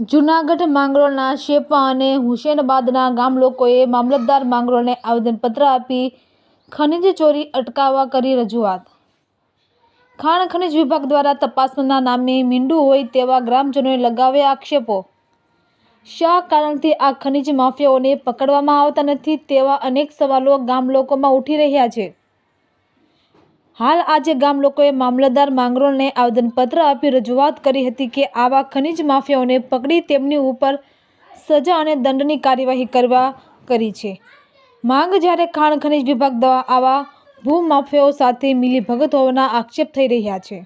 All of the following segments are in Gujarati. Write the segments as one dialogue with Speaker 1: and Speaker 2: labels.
Speaker 1: જૂનાગઢ માંગરોળના શેપા અને હુસેનબાદના ગામ લોકોએ મામલતદાર માંગરોળને આવેદનપત્ર આપી ખનીજ ચોરી અટકાવવા કરી રજૂઆત. ખાણ ખનીજ વિભાગ દ્વારા તપાસના નામે મીંડું હોય તેવા ગ્રામજનોએ લગાવ્યા આક્ષેપો. શા કારણથી આ ખનીજ માફિયાઓને પકડવામાં આવતા નથી તેવા અનેક સવાલો ગામ લોકોમાં ઉઠી રહ્યા છે. હાલ આજે ગામ લોકોએ મામલતદાર માંગરોળને આવેદનપત્ર આપી રજૂઆત કરી હતી કે આવા ખનીજ માફિયાઓને પકડી તેમની ઉપર સજા અને દંડની કાર્યવાહી કરવા કરી છે. માંગ જ્યારે ખાણ ખનીજ વિભાગ દ્વારા આવા ભૂમાફિયાઓ સાથે મિલીભગત હોવાના આક્ષેપ થઈ રહ્યા છે.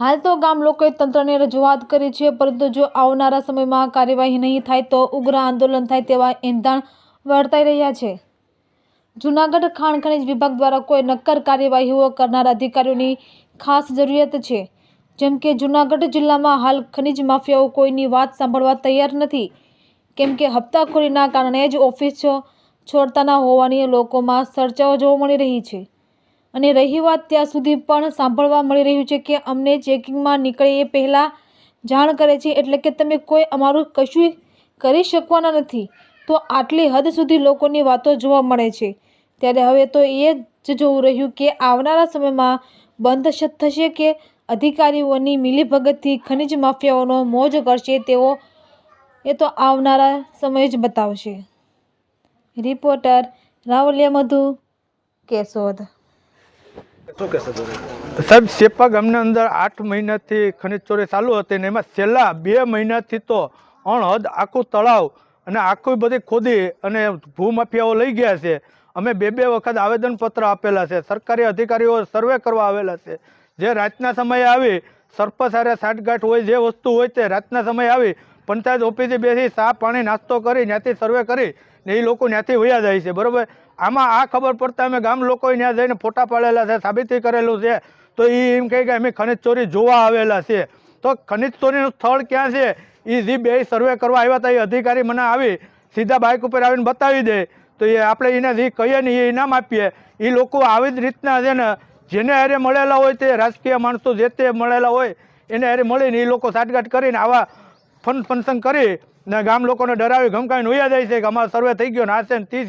Speaker 1: હાલ તો ગામ લોકોએ તંત્રને રજૂઆત કરી છે, પરંતુ જો આવનારા સમયમાં કાર્યવાહી નહીં થાય તો ઉગ્ર આંદોલન થાય તેવા એંધાણ વર્તાઈ રહ્યા છે. જૂનાગઢ ખાણ ખનીજ વિભાગ દ્વારા કોઈ નક્કર કાર્યવાહીઓ કરનાર અધિકારીઓની ખાસ જરૂરિયાત છે. જેમ કે જૂનાગઢ જિલ્લામાં હાલ ખનીજ માફિયાઓ કોઈની વાત સાંભળવા તૈયાર નથી. કેમ કે હપ્તાખોરીના કારણે જ ઓફિસ છોડતાના હોવાની લોકોમાં ચર્ચાઓ જોવા મળી રહી છે. અને રહી વાત ત્યાં સુધી પણ સાંભળવા મળી રહ્યું છે કે અમને ચેકિંગમાં નીકળે એ પહેલાં જાણ કરે છે એટલે કે તમે કોઈ અમારું કશું કરી શકવાના નથી. તો આટલી હદ સુધી લોકોની વાતો જોવા મળે છે. ત્યારે હવે તો એ જ જોવું રહ્યું કે આવનારા સમયમાં બંધ થશે કે અધિકારીઓની મિલીભગતથી ખનીજ માફિયાઓનો મોજ કરશે તેઓ એ તો આવનારા સમય જ બતાવશે. રિપોર્ટર રાવલિયા મધુ કેશોદ.
Speaker 2: સાહેબ સેપા ગામના અંદર આઠ મહિનાથી ખનિજ ચોરી ચાલુ હતી ને એમાં છેલ્લા બે મહિનાથી તો અણહદ આખું તળાવ અને આખું બધી ખોદી અને ભૂમાફિયાઓ લઈ ગયા છે. અમે બે બે વખત આવેદનપત્ર આપેલા છે. સરકારી અધિકારીઓ સર્વે કરવા આવેલા છે. જે રાતના સમયે આવી, સરપંચ હારે સાઠગાંઠ હોય જે વસ્તુ હોય તે રાતના સમયે આવી, પંચાયત ઓફિસે બેસી ચા પાણી નાસ્તો કરી, ત્યાંથી સર્વે કરી ને એ લોકો ત્યાંથી વયા જાય છે. બરાબર? આમાં આ ખબર પડતા અમે ગામ લોકોએ ત્યાં જઈને ફોટા પાડેલા છે, સાબિતી કરેલું છે. તો એ એમ કહે કે અમે ખનિજ ચોરી જોવા આવેલા છે તો ખનિજ ચોરીનું સ્થળ ક્યાં છે? એ જે બે સર્વે કરવા આવ્યા હતા, એ અધિકારી મને આવી, સીધા બાઇક ઉપર આવીને બતાવી દે. તો એ આપણે એને જે કહીએ ને એ ઇનામ આપીએ. એ લોકો આવી જ રીતના છે ને, જેને હારે મળેલા હોય તે રાજકીય માણસો જે તે મળેલા હોય, એને હારે મળીને એ લોકો સાટગાટ કરીને આવા ફન ફંક્શન કરી ને ગામ લોકોને ડરાવી, ગમકાવીને ઉયા જાય છે કે અમારો સર્વે થઈ ગયો ને આ છે ને